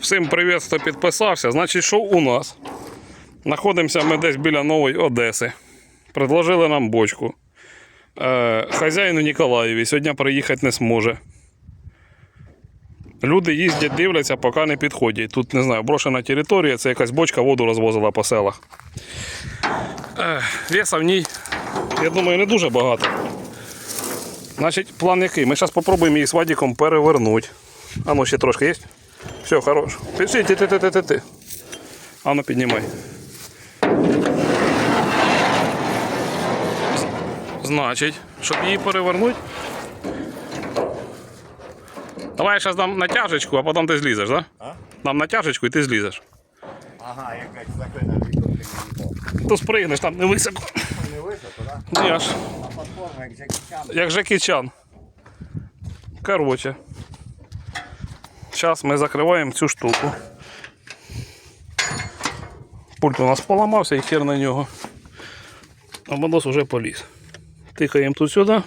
Всім привіт, хто підписався. Значить, що у нас? Знаходимося ми десь біля Нової Одеси. Предложили нам бочку. Е, хазяїну Ніколаєві сьогодні приїхати не зможе. Люди їздять, дивляться, поки не підходять. Тут, не знаю, брошена територія, це якась бочка воду розвозила по селах. Веса в ній, я думаю, не дуже багато. Значить, план який? Ми зараз спробуємо її з Вадіком перевернути. А ну ще трошки є? Все, хорош. Пиши, ти, ти, ти, ти, ти, ти. А ну піднімай. Значить, щоб її перевернути. Давай я зараз дам натяжечку, а потім ти злізеш, так? Да? А? Дам натяжечку і ти злізеш. Ага, якась закрина відкрутка. То спригнеш там не високо. Не високо, так? Ні аж. А платформа як Джекічан. Як Жекі Чан. Короче. Зараз ми закриваємо цю штуку. Пульт у нас поламався і хер на нього. А Модос уже поліз. Тикаємо тут сюди.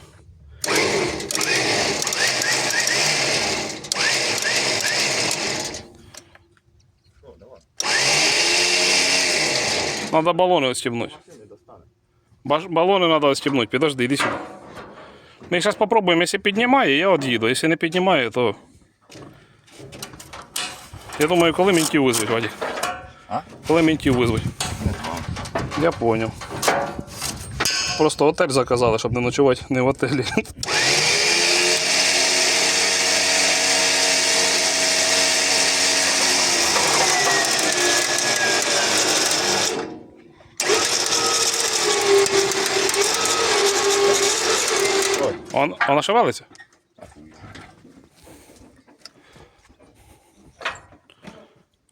Надо балони отстегнуть. Балони треба отстегнуть. Підожди, іди сюди. Ми зараз спробуємо, якщо піднімає, я від'їду. Якщо не піднімає, то. Я думаю, коли ментів визвуть, Вадик. А? Коли ментів визвуть. Не знаю. Я понял. Просто отель заказали, щоб не ночувати не в отелі. Он, вона шевелиться?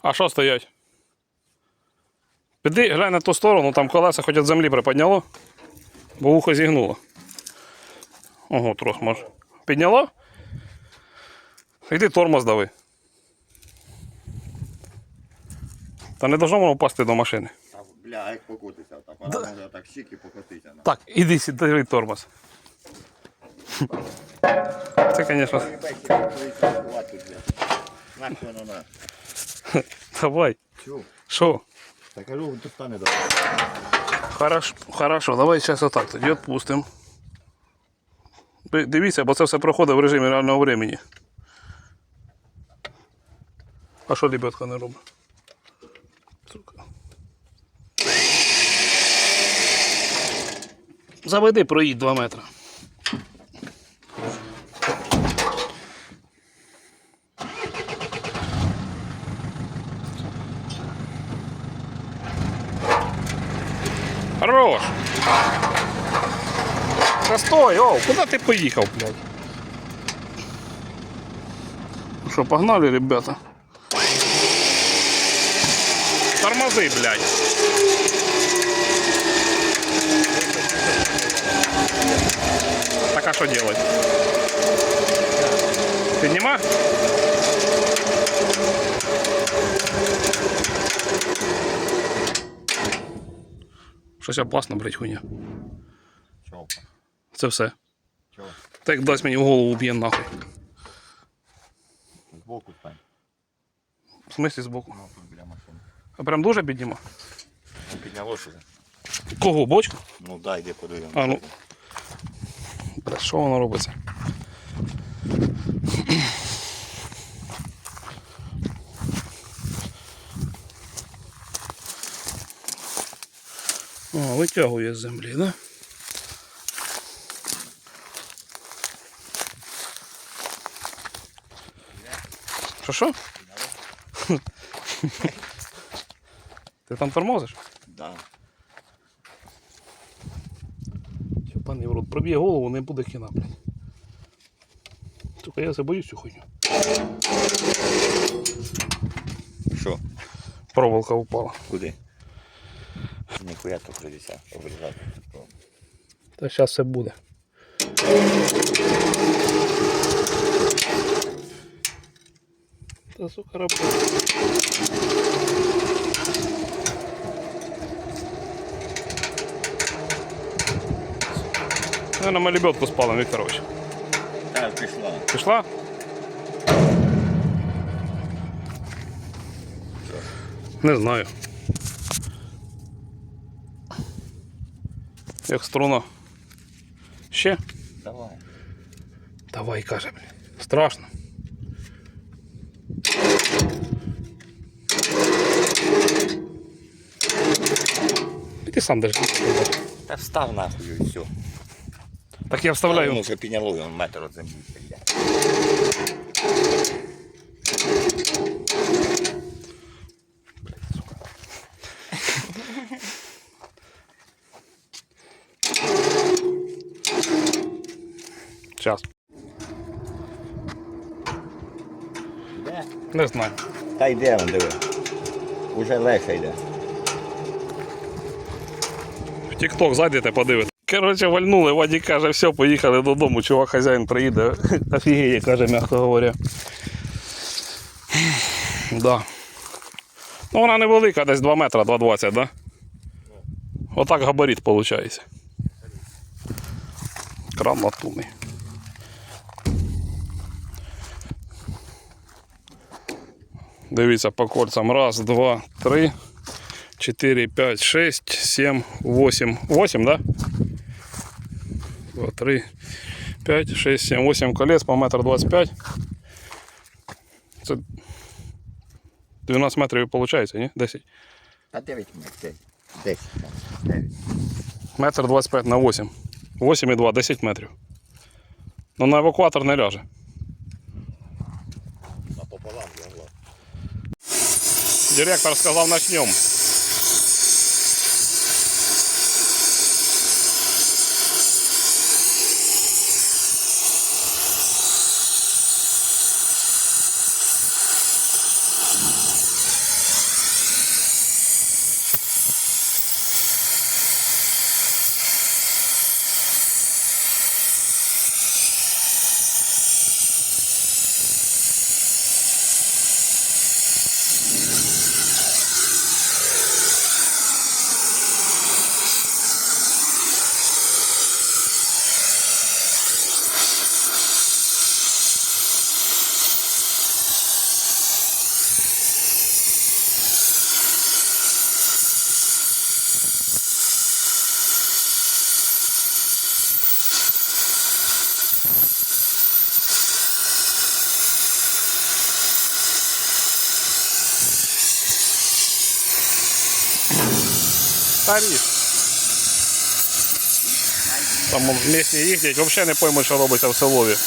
А що стоять? Піди, глянь на ту сторону, там колеса хоч від землі приподняло, бо вухо зігнуло. Ого, трос може. Підняло? Йди тормоз дави. Та не должно воно впасти до машини. Бля, як покотиться так. Вона може так щик і покотиться. Так, іди сюди тормоз. Це, звісно. Нахуй воно на. Давай. Чу. Що? Та кажу, достане до. Хорошо, хорошо, давай зараз отак тоді відпустимо. Дивіться, бо це все проходить в режимі реального времени. А що лебедка не робить? Сука. Заведи, проїдь 2 метри. Хорош! Та стой, о, куди ти поїхав, блядь? Ну що, погнали, ребята? Тормози, блядь. Так а що делать? Підніма? Щось опасно, блядь, хуйня. Чого? Це все. Чого? Так дасть мені в голову б'є нахуй. Збоку стань. В смислі збоку. Ну, тут біля машини. А прям дуже підніма? Ну, підняло що? Кого, бочку? Ну, дай, де подивимося. А, ну. Бля, що воно робиться? О, витягує з землі, да? Що що? Ти там тормозиш? Да. Пане в рот, проб'є голову, не буде кіна, блядь. Сука, я забоюсь цю хуйню. Що? Проволока упала. Куди? Ніхуя то прийдеться обрізати. Та зараз все буде. Та сука робота. Наверное, ми лебедку спалим, Вікторович. Так, пішла. Пішла? Не знаю. Як струна. Ще? Давай. Давай, каже, блін. Страшно. І ти сам держи. Та встав нахуй і все. Так я вставляю. Воно вже підняло, він метр землі знаю. Та йде він, диви. Уже легше йде. В Тік-Ток зайдете, подивитесь. Коротше, вальнули, Вадік каже, все, поїхали додому, чувак хазяїн приїде. Офігіє, каже, м'яко говоря. Да. Ну вона невелика, десь 2 метри, 2,20, да? Отак габарит виходить. Кран латунний. Дивіться по кольцам. Раз, два, три, чотири, п'ять, шесть, сім, восемь. Восемь, да? Два, три, п'ять, шесть, сім, восемь колец по метр двадцять п'ять. Це 12 метрів виходить, ні? 10. Та 9 метрів. 10. 9. Метр 25 на 8. 8,2, 10 метрів. Ну на евакуатор не ляже. Директор сказал начнем. Таріс. Там місні їздять, взагалі не поймуть, що робиться в селові.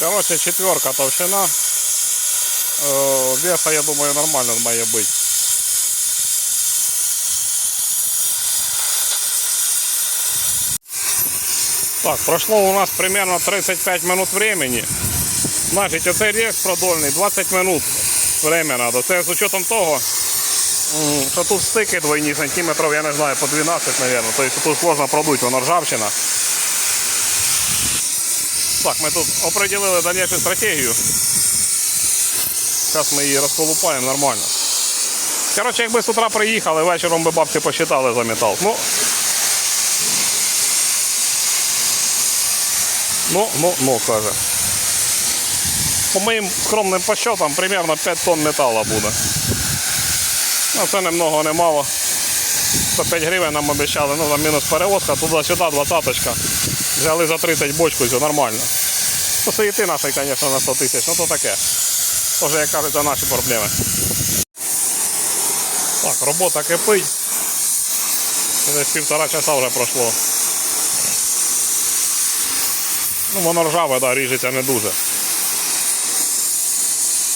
Короче, четверка толщина. Е, Веса, я думаю, нормально має бути. Так, прошло у нас примерно 35 минут времени. Значить, оцей рез продольний 20 минут время надо. Це з учетом того, що тут стики двойні сантиметрів, я не знаю, по 12, мабуть. Тобто тут сложно продуть, воно ржавчина. Так, ми тут определили дальнішу стратегію. Зараз ми її розколупаємо нормально. Коротше, якби з утра приїхали, вечором би бабці посчитали за метал. Ну, Ну, ну, ну, каже. По моїм скромним подсчетам, примерно 5 тонн металу буде. Ну, це не много, не мало. 105 гривень нам обіцяли, ну там мінус перевозка, туди-сюди, двадцяточка. Взяли за 30 бочку, все нормально. Ну, суєти нашої, звісно, на 100 тисяч, ну то таке. Тоже, як кажуть, це наші проблеми. Так, робота кипить. Десь півтора часа вже пройшло. Ну, воно ржаве, да, ріжеться не дуже.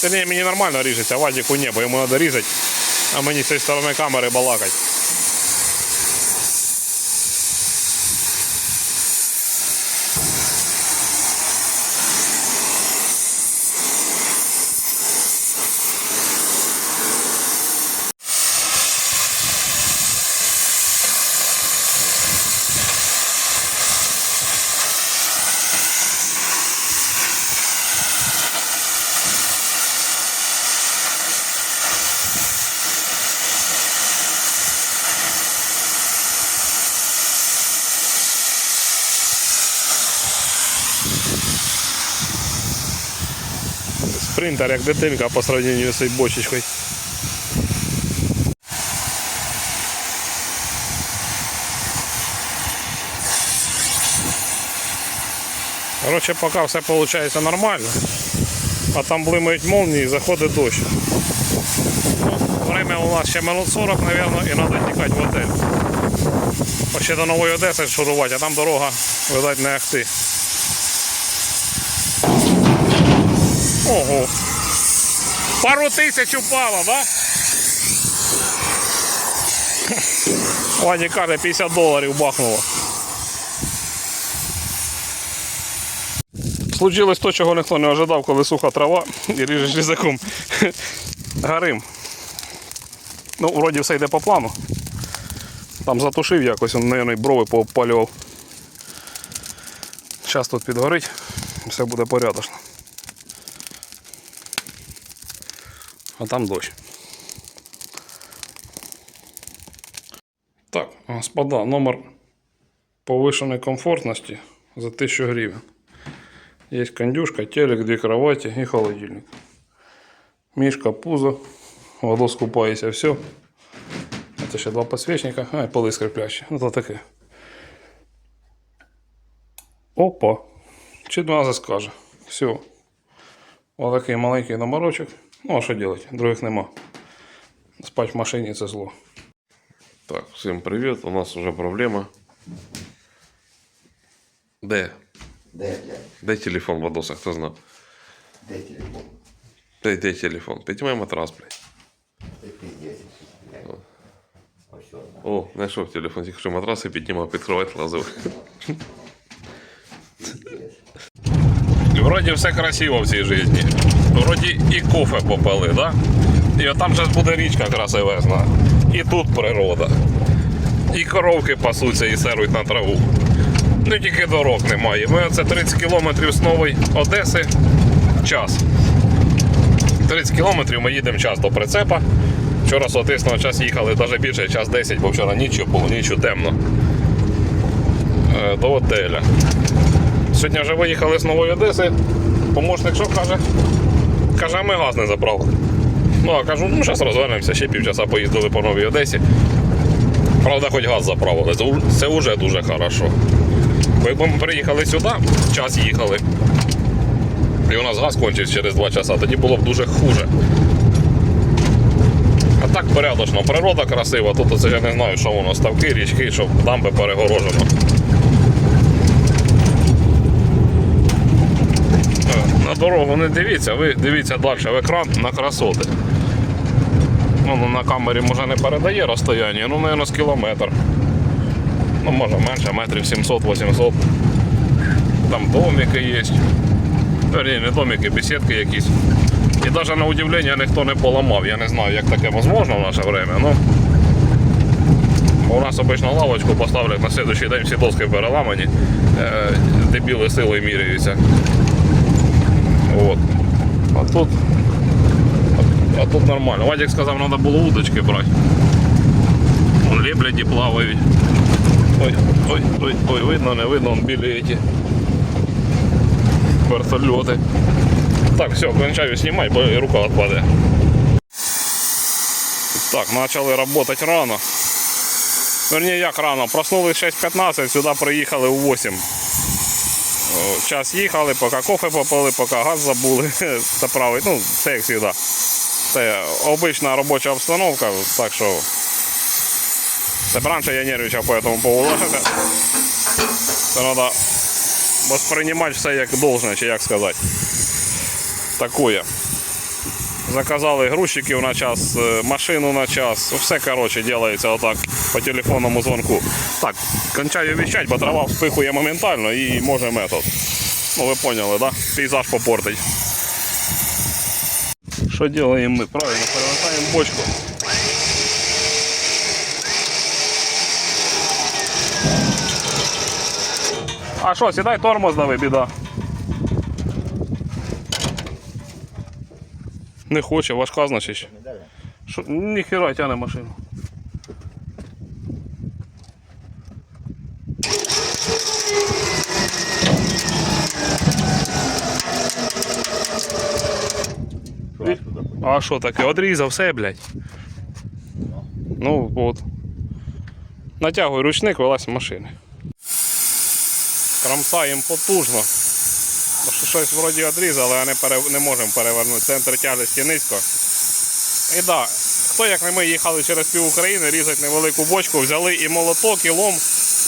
Та не, мені нормально ріжеться, Вадіку не, бо йому треба різати, а мені з цієї сторони камери балакать. Спринтер, як дитинка по сравненню з цією бочечкою. Коротше, поки все виходить нормально, а там блимають молнії і заходить дощ. Время у нас ще минут 40, мабуть, і треба тікати в отель. Ще до Нової Одеси шурувати, а там дорога, видать, не ахти. Ого. Пару тисяч упало, да? Ваня каже, 50 доларів бахнуло. Случилось то, чого ніхто не ожидав, коли суха трава і ріжеш різаком. Гарим. Ну, вроді все йде по плану. Там затушив якось, він, мабуть, брови поопалював. Зараз тут підгорить, все буде порядочно. А там дощ. Так, господа, номер повышенной комфортности за 1000 гривен. Есть кондюшка, телек, две кровати и холодильник. Мишка, пузо, водо скупається, все. Це ще два підсвічника, а і поли скриплящі. Ну то таке. Опа. Чи два скаже. Все. Ось такий маленький номерочок. Ну, а що робити? Других нема. Спать в машині це зло. Так, всем привет. У нас уже проблема. Де? Де, блядь? Де телефон Вадоса, хто знає? Де телефон? Де, де телефон? Піднімай матрас, блядь. Ти пиздец. блядь. Ось що. О, знайшов телефон, тільки що матрас і піднімав, під кровать лазив. Вроді все красиво в цій житті. Вроді і кофе попили, да? І там же буде річка красивезна. І тут природа. І коровки пасуться і серують на траву. Ну тільки дорог немає. Ми оце 30 кілометрів з Нової Одеси. Час. 30 кілометрів ми їдемо час до прицепа. Вчора соответственно, час їхали навіть більше, час 10, бо вчора нічого було, нічого темно. Е, До готеля. Сьогодні вже виїхали з Нової Одеси. Помощник що каже? Каже, а ми газ не забрали. Ну, а кажу, ну зараз розвернемося, ще півчаса поїздили по Новій Одесі. Правда, хоч газ заправили. Це, вже дуже хорошо. Якби ми приїхали сюди, час їхали. І у нас газ кончився через 2 часа, тоді було б дуже хуже. А так порядочно, природа красива, тут оце я не знаю, що воно, ставки, річки, що дамби перегорожено. Е, На дорогу не дивіться, ви дивіться далі в екран на красоти. Ну, на камері може не передає розстояння, ну, мабуть, з кілометр. Ну, може менше, метрів 700-800. Там домики є. Верні, не домики, беседки якісь. І навіть на удивлення ніхто не поламав. Я не знаю, як таке можливо в наше время. Ну, у нас обично лавочку поставлять на слідуючий день всі доски переламані. Е, дебіли силою міряються. От. А тут. А тут нормально. Вадик сказав, треба було удочки брати. Вон лебляді плавають. Ой, ой, ой, ой, видно, не видно, вон білі ті. Вертольоти. Так, все, кончаю знімати, бо рука відпаде. Так, почали працювати рано. Верні, як рано. Проснулись 6.15, сюди приїхали у 8. Час їхали, поки кофе попили, поки газ забули заправити. Ну, це як завжди. Це обична робоча обстановка, так що. Це раніше я нервничав по цьому поводу. Це треба восприймати все як должне, чи як сказати. Такое. Заказали грузчиків на час, е, машину на час. Все коротше робиться отак по телефонному дзвонку. Так, кончаю віщать, бо трава вспихує моментально і може метод. Ну ви поняли, да? Пейзаж попортить. Що робимо ми? Правильно, перевертаємо бочку. А що, сідай тормоз дави, біда. Не хоче, важка, значить. Що, ніхера тяне машину. А що таке? Одрізав все, блядь. Ну от. Натягуй ручник, вилазь машини. Крамсаємо потужно. Бо щось вроді одрізали, а не, пере... не можемо перевернути. Центр тяжесті низько. І так, да, хто як не ми їхали через пів України, різати невелику бочку, взяли і молоток, і лом,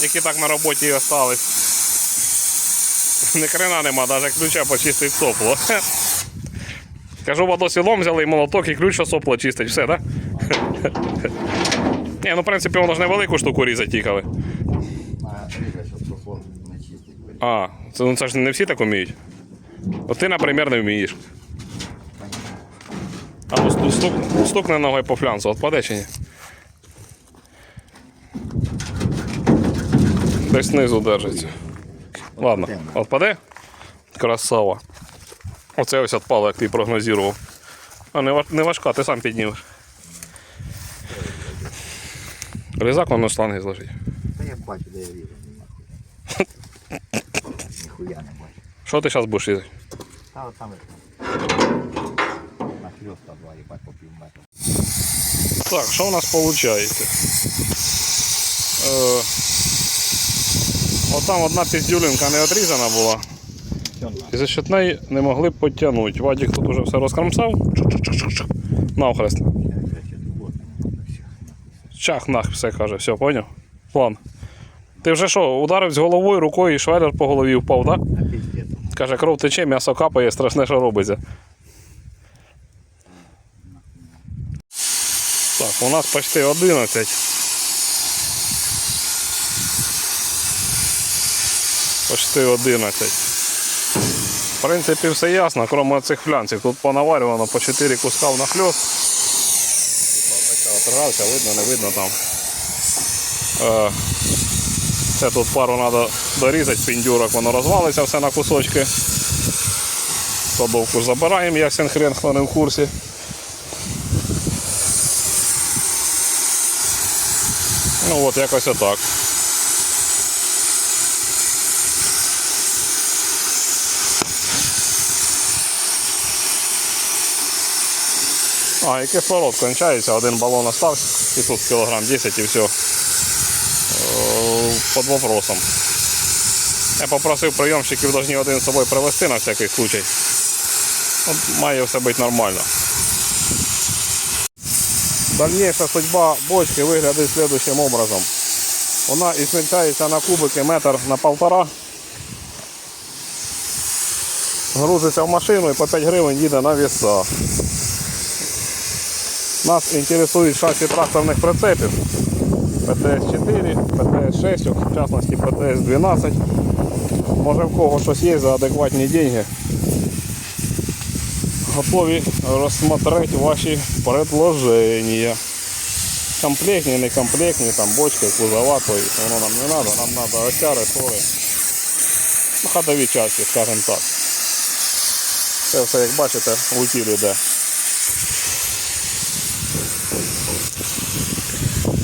які так на роботі і остались. Ні хрена нема, навіть ключа почистить сопло. Кажу, водосі лом взяли і молоток, і ключ, що сопло чистить, все, так? Да? Ні, ну в принципі воно ж невелику штуку різати їхали. А це, ну, це ж не всі так вміють. От ти, наприклад, не вмієш. А сту- стук, стукне ногою по флянцу, отпаде чи ні? Десь знизу держиться. Ладно, отпаде? Красава. Оце ось отпало, як ти прогнозував. А не, важка, ти сам піднімеш. Різак воно шланги зложить. Та я бачу, де я ріжу. нахуй. Ніхуя не бачу. Що ти зараз будеш різати? Та от там на хльоста два, їбать по пів метра. Так, що у нас виходить? Е, отам одна піздюлинка не отрізана була. І за счет неї не могли б підтягнути. Вадік тут уже все розкромсав. Навхрест. Чах нах все каже, все, поняв? План. Ти вже що, ударився головою, рукою і швелер по голові впав, так? Да? Каже, кров тече, м'ясо капає, страшне, що робиться. Так, у нас почти 11. Почти 11. В принципі, все ясно, крім цих флянців. Тут понаварювано по 4 куска в нахльост. Така от видно, не видно там. Це тут пару треба дорізати, піндюрок, воно розвалиться все на кусочки. Кладовку забираємо, ясен хрен, хто не в курсі. Ну от якось отак. А, і кислород кончається, один балон остався, і тут кілограм 10 і все. Під вопросом. Я попросив прийомщиків повинні один з собою привезти на всякий случай. От має все бути нормально. Дальніша судьба бочки виглядає слідуючим образом. Вона ісмельчається на кубики метр на полтора. Грузиться в машину і по 5 гривень їде на веса. Нас інтересують шасі тракторних прицепів. ПТС-4, ПТС-6, в частності ПТС-12. Може в кого щось є за адекватні деньги. Готові розсмотрети ваші предложення. Комплектні, не комплектні, там бочки, кузова, то воно нам не треба, нам треба осяри, тори. Ну, ходові часті, скажімо так. Це все, як бачите, в утілі йде.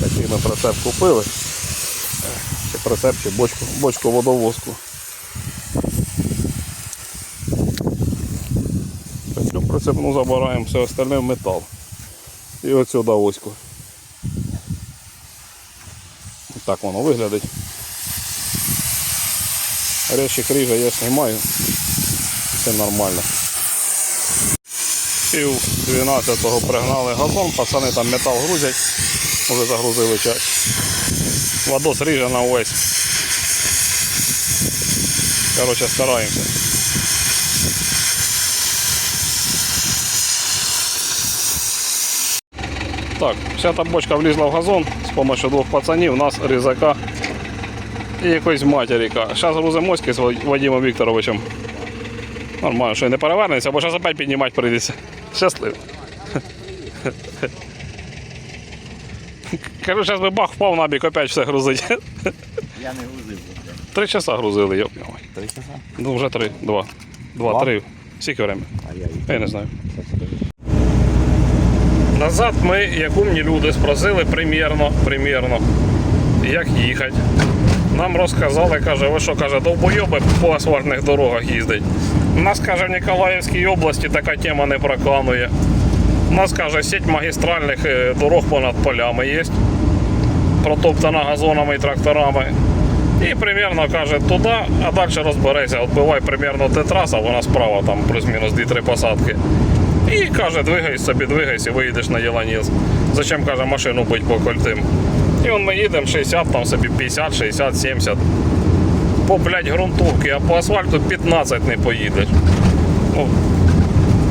Такий ми прицеп купили. Чи прицеп, чи бочку, бочку водовозку. Цю прицепну забираємо, все остальне в метал. І от сюди оську. Так воно виглядить. Речі крижа я знімаю. Все нормально. Пів 12-го пригнали газон, пацани там метал грузять, вже загрузили час. Водос ріже на увесь. Коротше, стараємося. Так, вся та бочка влізла в газон з допомогою двох пацанів, нас різака і якоїсь матіріка. Зараз грузимо моськи з Вадимом Вікторовичем. Нормально, що не перевернеться, бо зараз опять піднімати прийдеться. Щасливо. Кажу, зараз би бах впав на бік, опять все грузить. Я не грузив. Три часа грузили, йоп. Три часа? Ну вже три, два. Два, Два? три. Скільки время? А я. Я не знаю. Назад ми, як умні люди, спросили примірно, примірно, як їхати. Нам розказали, каже, ви що, каже, довбойоби по асфальтних дорогах їздить. У нас, каже, в Ніколаївській області така тема не проканує. У нас каже, сеть магістральних е, дорог понад полями є. Протоптана газонами і тракторами. І примерно каже туди, а далі розбереться, відбивай примерно те траса, вона справа там плюс-мінус 2-3 посадки. І каже, двигайся собі, двигайся, виїдеш на Єланіс. Зачем каже машину бить по кольтим? І он ми їдемо 60, там собі 50, 60, 70. По блядь, ґрунтовки, а по асфальту 15 не поїдеш. Ну,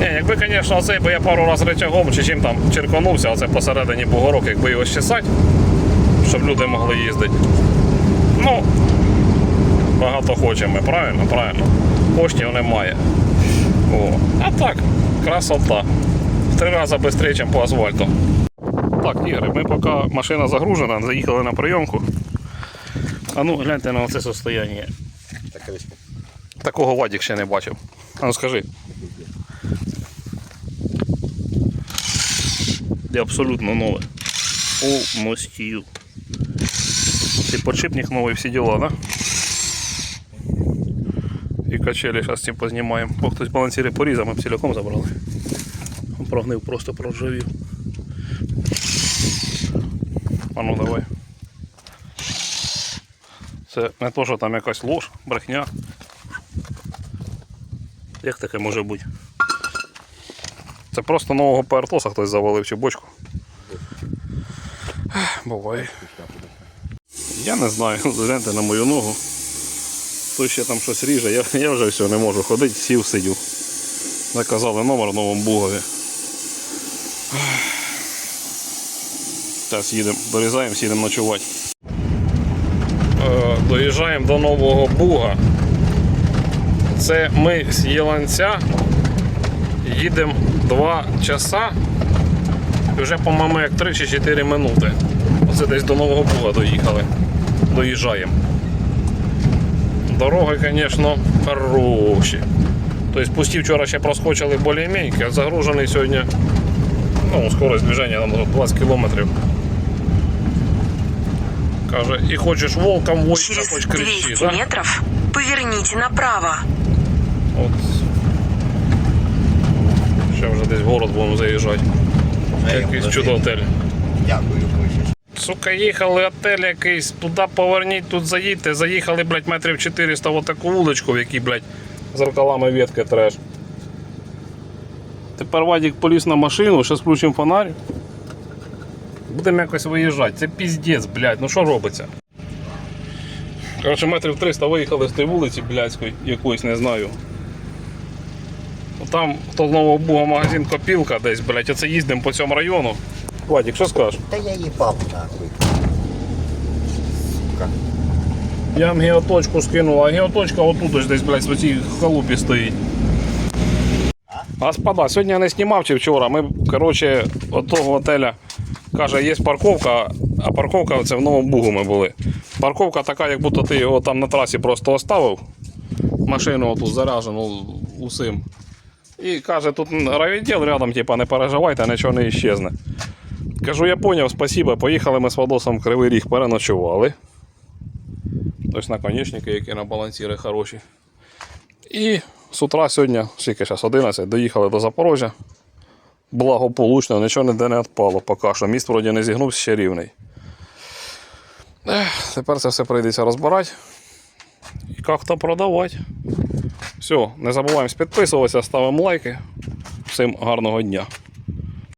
ні, якби, звісно, оцей, бо я пару разів речагом чи чим там черканувся, оце посередині бугорок, якби його щесать, щоб люди могли їздити. Ну, багато хочемо, правильно, правильно. Коштів немає. О. А так, красота. В три рази швидше, ніж по асфальту. Так, Ігор, ми поки машина загружена, заїхали на прийомку. А ну гляньте на оце состояння. Такого Вадік ще не бачив. А ну скажи. Де абсолютно нове. Повністю. І подшипник новий, всі діла, да? І качелі зараз цим познімаємо. Бо хтось балансіри порізав, ми б забрали. Он Прогнив, просто проржавів. А ну давай. Це не то, що там якась лож, брехня. Як таке може бути? Це просто нового пертоса хтось завалив чи бочку. Буває. Я не знаю, гляньте на мою ногу. Хто ще там щось ріже, я, я вже все не можу ходити, сів сидю. Заказали номер в новому Бугові. Зараз їдемо, дорізаємо, їдемо ночувати. Е, Доїжджаємо до нового Буга. Це ми з Єланця їдемо 2 часа. І вже, по-моєму, як 3 чи 4 минути. Оце десь до Нового Буга доїхали. Доїжджаємо. Дороги, звісно, хороші. Тобто пусті вчора ще проскочили більш-менш, а загружений сьогодні ну, скорость движення там 20 кілометрів. Каже, і хочеш волком войти, хоч кричи, 200 да? метров поверните направо. От. Ще вже десь в город будемо заїжджати. Якийсь чудо отель. Дякую. Сука, їхали отель якийсь, туди поверніть, тут заїдьте. Заїхали, блядь, метрів 400 в таку вуличку, в якій, блядь, зеркалами ветки треш. Тепер Вадик поліз на машину, зараз включимо фонарь. Будемо якось виїжджати. Це піздець, блядь, ну що робиться? Коротше, метрів 300 виїхали з тієї вулиці, блядської, якоїсь, не знаю. Там знову був магазин Копілка десь, блядь, оце їздимо по цьому району. Вадик, що скажеш? Та я їбав нахуй. Сука. Я вам геоточку скинув, а геоточка отут ось десь, блядь, в цій халупі стоїть. Господа, сьогодні я не знімав чи вчора. Ми, коротше, от того готеля каже, є парковка, а парковка це в новому бугу ми були. Парковка така, як будто ти його там на трасі просто оставив. Машину тут заряджену усім. І каже, тут райвідділ рядом, типа, не переживайте, нічого не іщезне. Кажу, я поняв, спасибо. Поїхали ми з Вадосом в Кривий Ріг, переночували. Ось наконечники, які на балансіри хороші. І з утра сьогодні, скільки зараз 11, доїхали до Запорожжя. Благополучно, нічого ніде не відпало поки що. Міст вроді не зігнувся, ще рівний. Ех, тепер це все прийдеться розбирати. І як-то продавати. Все, не забуваємо підписуватися, ставимо лайки. Всім гарного дня.